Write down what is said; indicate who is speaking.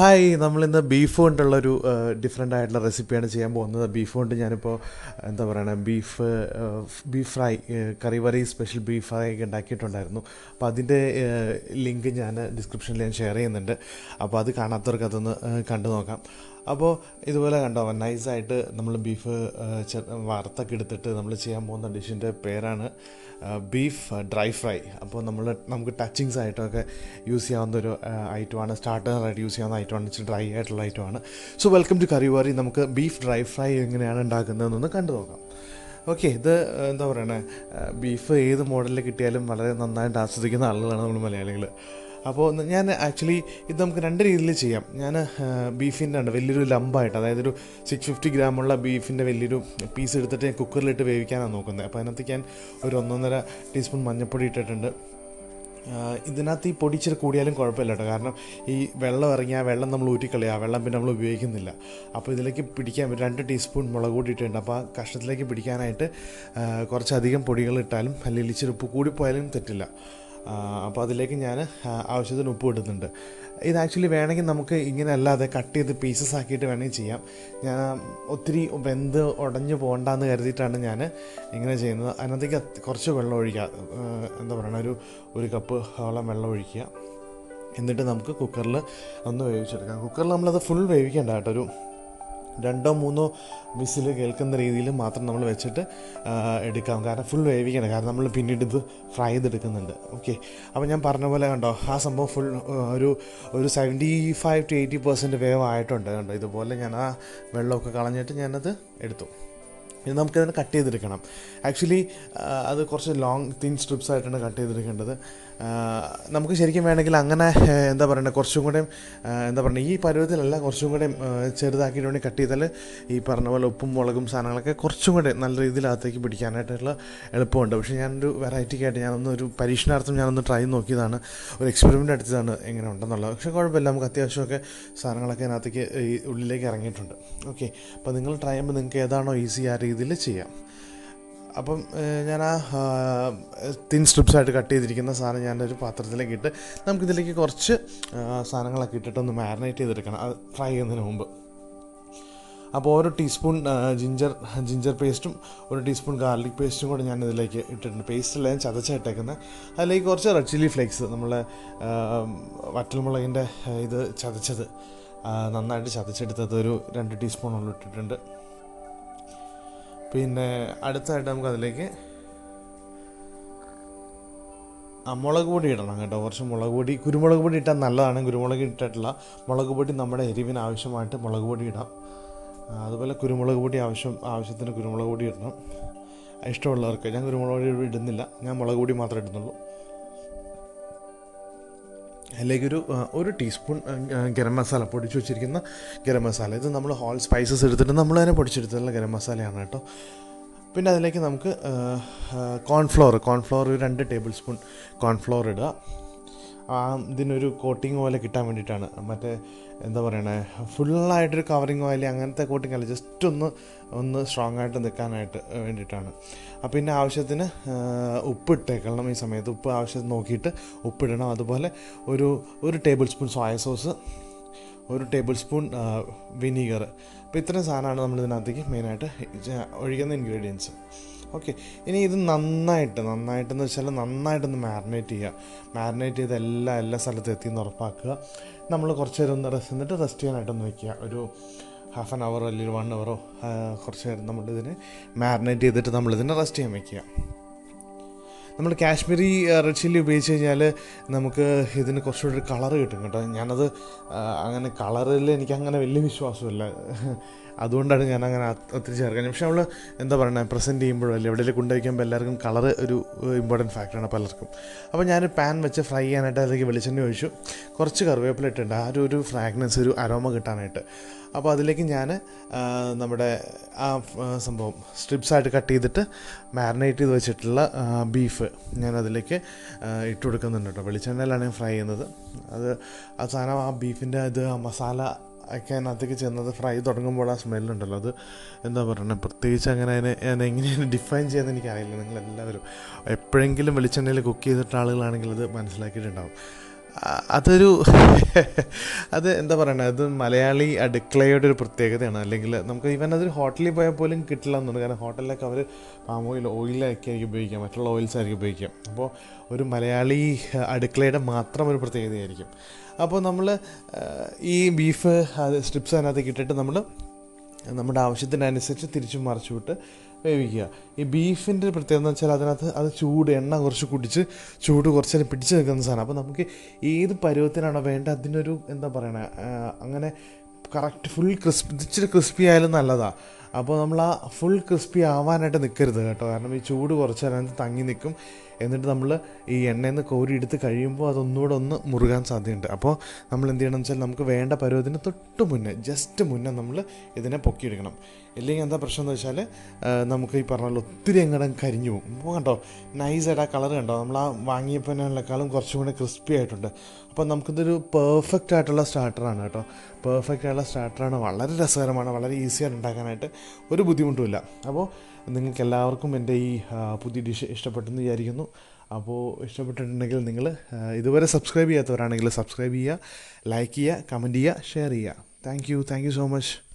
Speaker 1: Hi നമ്മളിന്ന് beef കൊണ്ടുള്ള ഒരു ഡിഫറെന്റ് ആയിട്ടുള്ള റെസിപ്പിയാണ് ചെയ്യാൻ പോകുന്നത്. ബീഫ് കൊണ്ട് ഞാനിപ്പോൾ എന്താ പറയുക beef beef fry curry worry special beef fry ഒക്കെ ഉണ്ടാക്കിയിട്ടുണ്ടായിരുന്നു. അപ്പോൾ അതിന്റെ ലിങ്ക് ഞാൻ ഡിസ്ക്രിപ്ഷനിൽ ഞാൻ ഷെയർ ചെയ്യുന്നുണ്ട്. അപ്പോൾ അത് കാണാത്തവർക്ക് അതൊന്ന് കണ്ടു നോക്കാം അപ്പോൾ ഇതുപോലെ കണ്ടോ നൈസായിട്ട് നമ്മൾ ബീഫ് വറുത്തൊക്കെ എടുത്തിട്ട് നമ്മൾ ചെയ്യാൻ പോകുന്ന ഡിഷിന്റെ പേരാണ് ബീഫ് ഡ്രൈ ഫ്രൈ അപ്പോൾ നമ്മൾ നമുക്ക് ടച്ചിങ്സ് ആയിട്ടൊക്കെ യൂസ് ചെയ്യാവുന്ന ഒരു ഐറ്റമാണ് സ്റ്റാർട്ടറായിട്ട് യൂസ് ചെയ്യാവുന്ന ഐറ്റമാണ് ഇച്ചിരി ഡ്രൈ ആയിട്ടുള്ള ഐറ്റമാണ് സോ വെൽക്കം ടു കറിവാറി നമുക്ക് ബീഫ് ഡ്രൈ ഫ്രൈ എങ്ങനെയാണ് ഉണ്ടാക്കുന്നതെന്നൊന്ന് കണ്ടു നോക്കാം. ഓക്കെ ഇത് എന്താ പറയണേ? ബീഫ് ഏത് മോഡലിൽ കിട്ടിയാലും വളരെ നന്നായിട്ട് ആസ്വദിക്കുന്ന ആളുകളാണ് നമ്മൾ മലയാളികൾ അപ്പോൾ ഞാൻ ആക്ച്വലി ഇത് നമുക്ക് രണ്ട് രീതിയിൽ ചെയ്യാം. ഞാൻ ബീഫിന്റെ ഉണ്ട് വലിയൊരു ലംബായിട്ട് അതായത് ഒരു സിക്സ് ഫിഫ്റ്റി ഗ്രാമുള്ള ബീഫിന്റെ വലിയൊരു പീസ് എടുത്തിട്ട് ഞാൻ കുക്കറിലിട്ട് വേവിക്കാനാണ് നോക്കുന്നത്. അപ്പോൾ അതിനകത്തേക്ക് ഞാൻ ഒരു ഒന്നൊന്നര ടീസ്പൂൺ മഞ്ഞൾപ്പൊടി ഇട്ടിട്ടുണ്ട്. ഇതിനകത്ത് ഈ പൊടി കൂടിയാലും കുഴപ്പമില്ല കേട്ടോ. കാരണം ഈ വെള്ളം ഇറങ്ങി ആ വെള്ളം നമ്മൾ ഊറ്റിക്കളയുക ആ വെള്ളം പിന്നെ നമ്മൾ ഉപയോഗിക്കുന്നില്ല. അപ്പോൾ ഇതിലേക്ക് പിടിക്കാൻ രണ്ട് ടീസ്പൂൺ മുളക് പൊടി ഇട്ടിട്ടുണ്ട്. അപ്പോൾ ആ കഷ്ണത്തിലേക്ക് പിടിക്കാനായിട്ട് കുറച്ചധികം പൊടികൾ ഇട്ടാലും അല്ലെങ്കിൽ ഇച്ചിരി ഉപ്പ് കൂടിപ്പോയാലും തെറ്റില്ല. അപ്പോൾ അതിലേക്ക് ഞാൻ ആവശ്യത്തിന് ഉപ്പ് ഇടുന്നുണ്ട്. ഇത് ആക്ച്വലി വേണമെങ്കിൽ നമുക്ക് ഇങ്ങനെ അല്ലാതെ കട്ട് ചെയ്ത് പീസസ് ആക്കിയിട്ട് വേണമെങ്കിൽ ചെയ്യാം. ഞാൻ ഒത്തിരി വെന്ത് ഉടഞ്ഞു പോകണ്ടെന്ന് കരുതിയിട്ടാണ് ഞാൻ ഇങ്ങനെ ചെയ്യുന്നത്. അതിനകത്തേക്ക് കുറച്ച് വെള്ളം ഒഴിക്കുക. എന്താ പറയുക ഒരു ഒരു കപ്പ് ഓളം വെള്ളം ഒഴിക്കുക. എന്നിട്ട് നമുക്ക് കുക്കറിൽ ഒന്ന് വേവിച്ചെടുക്കാം. കുക്കറിൽ നമ്മളത് ഫുൾ വേവിക്കേണ്ട കേട്ടോ ഒരു രണ്ടോ മൂന്നോ വിസിൽ കേൾക്കുന്ന രീതിയിൽ മാത്രം നമ്മൾ വെച്ചിട്ട് എടുക്കാം. കാരണം ഫുൾ വേവിക്കണം. കാരണം നമ്മൾ പിന്നീട് ഇത് ഫ്രൈ ചെയ്തെടുക്കുന്നുണ്ട്. ഓക്കെ അപ്പോൾ ഞാൻ പറഞ്ഞ പോലെ കണ്ടോ ആ സംഭവം ഫുൾ ഒരു ഒരു seventy five to eighty percent wave ആയിട്ടുണ്ട് കണ്ടോ. ഇതുപോലെ ഞാൻ ആ വെള്ളമൊക്കെ കളഞ്ഞിട്ട് ഞാനത് എടുത്തു. ഇനി നമുക്കതിനെ കട്ട് ചെയ്തെടുക്കണം. ആക്ച്വലി അത് കുറച്ച് ലോങ് തിൻ സ്ട്രിപ്സ് ആയിട്ടാണ് കട്ട് ചെയ്തെടുക്കേണ്ടത്. നമുക്ക് ശരിക്കും വേണമെങ്കിൽ അങ്ങനെ എന്താ പറയുക കുറച്ചും കൂടെ എന്താ പറയുക ഈ പരുവത്തിലല്ല കുറച്ചും കൂടെ ചെറുതാക്കിയിട്ട് വേണ്ടി കട്ട് ചെയ്താൽ ഈ പറഞ്ഞ പോലെ ഉപ്പും മുളകും സാധനങ്ങളൊക്കെ കുറച്ചും കൂടെ നല്ല രീതിയിൽ അകത്തേക്ക് പിടിക്കാനായിട്ടുള്ള എളുപ്പമുണ്ട്. പക്ഷേ ഞാനൊരു വെറൈറ്റിക്കായിട്ട് ഞാനൊന്ന് ഒരു പരീക്ഷണാർത്ഥം ഞാനൊന്ന് ട്രൈ നോക്കിയതാണ്. ഒരു എക്സ്പെരിമെന്റ് എടുത്തതാണ് എങ്ങനെ ഉണ്ടെന്നുള്ളത്. പക്ഷേ കുഴപ്പമില്ല നമുക്ക് അത്യാവശ്യമൊക്കെ സാധനങ്ങളൊക്കെ അതിനകത്തേക്ക് ഈ ഉള്ളിലേക്ക് ഇറങ്ങിയിട്ടുണ്ട്. ഓക്കെ അപ്പോൾ നിങ്ങൾ ട്രൈ ചെയ്യുമ്പോൾ നിങ്ങൾക്ക് ഏതാണോ ഈസി ആ രീതിയിൽ ചെയ്യാം. അപ്പം ഞാൻ ആ തിൻ സ്ട്രിപ്സ് ആയിട്ട് കട്ട് ചെയ്തിരിക്കുന്ന സാധനം ഞാൻ ഒരു പാത്രത്തിലേക്ക് ഇട്ട് നമുക്കിതിലേക്ക് കുറച്ച് സാധനങ്ങളൊക്കെ ഇട്ടിട്ടൊന്ന് മാരിനേറ്റ് ചെയ്തെടുക്കണം. അത് ഫ്രൈ ചെയ്യുന്നതിന് മുമ്പ്. അപ്പോൾ ഓരോ ടീസ്പൂൺ ജിഞ്ചർ ജിഞ്ചർ പേസ്റ്റും ഒരു ടീസ്പൂൺ ഗാർലിക് പേസ്റ്റും കൂടെ ഞാൻ ഇതിലേക്ക് ഇട്ടിട്ടുണ്ട്. പേസ്റ്റല്ല ഞാൻ ചതച്ചിട്ടേക്കുന്നത് അതിലേക്ക് കുറച്ച് റെഡ് ചില്ലി ഫ്ലേക്സ് നമ്മളെ വറ്റൽമുളകിന്റെ ഇത് ചതച്ചത് നന്നായിട്ട് ചതച്ചെടുത്തത് ഒരു രണ്ട് ടീസ്പൂണോളം ഇട്ടിട്ടുണ്ട്. പിന്നെ അടുത്തായിട്ട് നമുക്ക് അതിലേക്ക് മുളക് പൊടി ഇടണം കേട്ടോ. കുറച്ച് മുളക് പൊടി. കുരുമുളക് പൊടി ഇട്ടാൽ നല്ലതാണ്. കുരുമുളക് ഇട്ടിട്ടുള്ള മുളക് പൊടി നമ്മുടെ എരിവിന് ആവശ്യമായിട്ട് മുളക് പൊടി ഇടാം. അതുപോലെ കുരുമുളക് പൊടി ആവശ്യം ആവശ്യത്തിന് കുരുമുളക് പൊടി ഇടണം. ഇഷ്ടമുള്ളവർക്ക്. ഞാൻ കുരുമുളക് പൊടി ഇടുന്നില്ല. ഞാൻ മുളക് പൊടി മാത്രമേ ഇടുന്നുള്ളൂ. അതിലേക്കൊരു ഒരു ഒരു ടീസ്പൂൺ ഗരം മസാല പൊടിച്ച് വെച്ചിരിക്കുന്ന ഗരം മസാല. ഇത് നമ്മൾ ഹോൾ സ്പൈസസ് എടുത്തിട്ട് നമ്മൾ തന്നെ പൊടിച്ചെടുത്തിട്ടുള്ള ഗരം മസാലയാണ് കേട്ടോ. പിന്നെ അതിലേക്ക് നമുക്ക് കോൺഫ്ലോർ കോൺഫ്ലോർ ഒരു രണ്ട് ടേബിൾ സ്പൂൺ കോൺഫ്ലോർ ഇടുക ഇതിനൊരു കോട്ടിങ് പോലെ കിട്ടാൻ വേണ്ടിയിട്ടാണ്. മറ്റേ എന്താ പറയണേ ഫുള്ളായിട്ടൊരു കവറിങ് ഓയിൽ അങ്ങനത്തെ കോട്ടിങ് അല്ല ജസ്റ്റ് ഒന്ന് ഒന്ന് സ്ട്രോങ് ആയിട്ട് നിൽക്കാനായിട്ട് വേണ്ടിയിട്ടാണ്. അപ്പോൾ പിന്നെ ആവശ്യത്തിന് ഉപ്പ് ഇട്ടേക്കണം ഈ സമയത്ത് ഉപ്പ് ആവശ്യത്തിന് നോക്കിയിട്ട് ഉപ്പിടണം. അതുപോലെ ഒരു ഒരു ടേബിൾ സ്പൂൺ സോയ സോസ് ഒരു ടേബിൾ സ്പൂൺ വിനീഗർ അപ്പോൾ ഇത്രയും സാധനമാണ് നമ്മൾ ഇതിനകത്തേക്ക് മെയിനായിട്ട് ഒഴിക്കുന്ന ഇൻഗ്രീഡിയൻസ് ഓക്കെ. ഇനി ഇത് നന്നായിട്ട് നന്നായിട്ടെന്ന് വെച്ചാൽ നന്നായിട്ടൊന്ന് മാരിനേറ്റ് ചെയ്യുക. മാരിനേറ്റ് ചെയ്ത് എല്ലാ എല്ലാ സ്ഥലത്തും എത്തിയെന്ന് ഉറപ്പാക്കുക. നമ്മൾ കുറച്ച് നേരം ഒന്ന് റെസ്റ്റ് എന്നിട്ട് റെസ്റ്റ് ചെയ്യാനായിട്ടൊന്ന് വെക്കുക. ഒരു ഹാഫ് ആൻ അവറോ അല്ലെങ്കിൽ വൺ അവറോ കുറച്ച് നേരം നമ്മളിതിനെ മാരിനേറ്റ് ചെയ്തിട്ട് നമ്മളിതിനെ റെസ്റ്റ് ചെയ്യാൻ വെക്കുക. നമ്മൾ കാശ്മീരി റെഡ് ചില്ലി ഉപയോഗിച്ച് കഴിഞ്ഞാൽ നമുക്ക് ഇതിന് കുറച്ചുകൂടി ഒരു കളറ് കിട്ടും കേട്ടോ. ഞാനത് അങ്ങനെ കളറിൽ എനിക്ക് അങ്ങനെ വലിയ വിശ്വാസമില്ല. അതുകൊണ്ടാണ് ഞാൻ അങ്ങനെ ഒത്തിരി ചേർക്കുന്നത് പക്ഷെ നമ്മൾ എന്താ പറയുക പ്രസന്റ് ചെയ്യുമ്പോഴോ അല്ലെങ്കിൽ എവിടെയെങ്കിലും കൊണ്ടുവയ്ക്കുമ്പോൾ എല്ലാവർക്കും കളർ ഒരു ഇമ്പോർട്ടന്റ് ഫാക്ടറാണ് പലർക്കും. അപ്പോൾ ഞാൻ പാൻ വെച്ച് ഫ്രൈ ചെയ്യാനായിട്ട് അതിലേക്ക് വെളിച്ചെണ്ണ ഒഴിച്ചു. കുറച്ച് കറിവേപ്പില ഇട്ടിട്ടുണ്ട്. ആ ഒരു ഒരു ഫ്രാഗ്നൻസ് ഒരു അരോമ കിട്ടാനായിട്ട്. അപ്പോൾ അതിലേക്ക് ഞാൻ നമ്മുടെ ആ സംഭവം സ്ട്രിപ്സായിട്ട് കട്ട് ചെയ്തിട്ട് മാരിനേറ്റ് ചെയ്ത് വെച്ചിട്ടുള്ള ബീഫ് ഞാൻ അതിലേക്ക് ഇട്ട് കൊടുക്കുന്നുണ്ട് കേട്ടോ. വെളിച്ചെണ്ണയിലാണ് ഞാൻ ഫ്രൈ ചെയ്യുന്നത്. അത് സാധനം ആ ബീഫിന്റെ ഇത് മസാല അതിനകത്തേക്ക് ചെന്നത് ഫ്രൈ തുടങ്ങുമ്പോൾ ആ സ്മെല്ലുണ്ടല്ലോ അത് എന്താ പറയുന്നത് പ്രത്യേകിച്ച് അങ്ങനെ അതിനെ ഞാൻ എങ്ങനെയാണ് ഡിഫൈൻ ചെയ്യാന്ന് എനിക്കറിയില്ല. നിങ്ങളെല്ലാവരും എപ്പോഴെങ്കിലും വെളിച്ചെണ്ണയിൽ കുക്ക് ചെയ്തിട്ട ആളുകളാണെങ്കിൽ അത് മനസ്സിലാക്കിയിട്ടുണ്ടാവും. അതൊരു അത് എന്താ പറയണത് അത് മലയാളി അടുക്കളയുടെ ഒരു പ്രത്യേകതയാണ്. അല്ലെങ്കിൽ നമുക്ക് ഈവൻ അതൊരു ഹോട്ടലിൽ പോയാൽ പോലും കിട്ടില്ല എന്നുണ്ട്. കാരണം ഹോട്ടലിലൊക്കെ അവർ പാം ഓയിൽ ഓയിലൊക്കെ ആയിരിക്കും ഉപയോഗിക്കുക. മറ്റുള്ള ഓയിൽസ് ആയിരിക്കും ഉപയോഗിക്കുക. അപ്പോൾ ഒരു മലയാളി അടുക്കളയുടെ മാത്രം ഒരു പ്രത്യേകതയായിരിക്കും. അപ്പോൾ നമ്മൾ ഈ ബീഫ് സ്ട്രിപ്സ് അതിനകത്തേക്ക് ഇട്ടിട്ട് നമ്മൾ നമ്മുടെ ആവശ്യത്തിനനുസരിച്ച് തിരിച്ചും മറിച്ചു വിട്ട് വേവിക്കുക. ഈ ബീഫിന്റെ പ്രത്യേകത എന്ന് വെച്ചാൽ അതിനകത്ത് അത് ചൂട് എണ്ണ കുറച്ച് കുടിച്ച് ചൂട് കുറച്ച് നേരം പിടിച്ച് നിൽക്കുന്ന സാധനം. അപ്പോൾ നമുക്ക് ഏത് പരുവത്തിനാണോ വേണ്ട അതിനൊരു എന്താ പറയണേ അങ്ങനെ കറക്റ്റ് ഫുൾ ക്രിസ്പി ഇച്ചിരി ക്രിസ്പി ആയാലും നല്ലതാണ് അപ്പോൾ നമ്മൾ ആ ഫുൾ ക്രിസ്പി ആവാനായിട്ട് നിൽക്കരുത് കേട്ടോ. കാരണം ഈ ചൂട് കുറച്ച് അതിനകത്ത് തങ്ങി നിൽക്കും. എന്നിട്ട് നമ്മൾ ഈ എണ്ണയിൽ നിന്ന് കോരി എടുത്ത് കഴിയുമ്പോൾ അതൊന്നുകൂടെ ഒന്ന് മുറുകാൻ സാധ്യതയുണ്ട്. അപ്പോൾ നമ്മൾ എന്ത് ചെയ്യണം വെച്ചാൽ നമുക്ക് വേണ്ട പരുവത്തിന് തൊട്ട് മുന്നേ ജസ്റ്റ് മുന്നേ നമ്മൾ ഇതിനെ പൊക്കിയെടുക്കണം. ഇല്ലെങ്കിൽ എന്താ പ്രശ്നം എന്ന് വെച്ചാൽ നമുക്ക് ഈ പറഞ്ഞ പോലെ ഒത്തിരി എങ്ങടം കരിഞ്ഞു പോകും. കണ്ടോ നൈസായിട്ട് ആ കളർ കണ്ടോ? നമ്മൾ ആ വാങ്ങിയപ്പോഴേക്കാളും കുറച്ചും കൂടെ ക്രിസ്പി ആയിട്ടുണ്ട്. അപ്പോൾ നമുക്കിതൊരു പെർഫെക്റ്റ് ആയിട്ടുള്ള സ്റ്റാർട്ടറാണ് കേട്ടോ. പെർഫെക്റ്റ് ആയിട്ടുള്ള സ്റ്റാർട്ടറാണ് വളരെ രസകരമാണ്. വളരെ ഈസിയായിട്ട് ഉണ്ടാക്കാനായിട്ട്. ഒരു ബുദ്ധിമുട്ടുമില്ല അപ്പോൾ നിങ്ങൾക്ക് എല്ലാവർക്കും എന്റെ ഈ പുതിയ ഡിഷ് ഇഷ്ടപ്പെട്ടെന്ന് വിചാരിക്കുന്നു. അപ്പോൾ ഇഷ്ടപ്പെട്ടിട്ടുണ്ടെങ്കിൽ നിങ്ങൾ ഇതുവരെ സബ്സ്ക്രൈബ് ചെയ്യാത്തവരാണെങ്കിൽ സബ്സ്ക്രൈബ് ചെയ്യുക ലൈക്ക് ചെയ്യുക കമന്റ് ചെയ്യുക ഷെയർ ചെയ്യുക. Thank you. Thank you so much.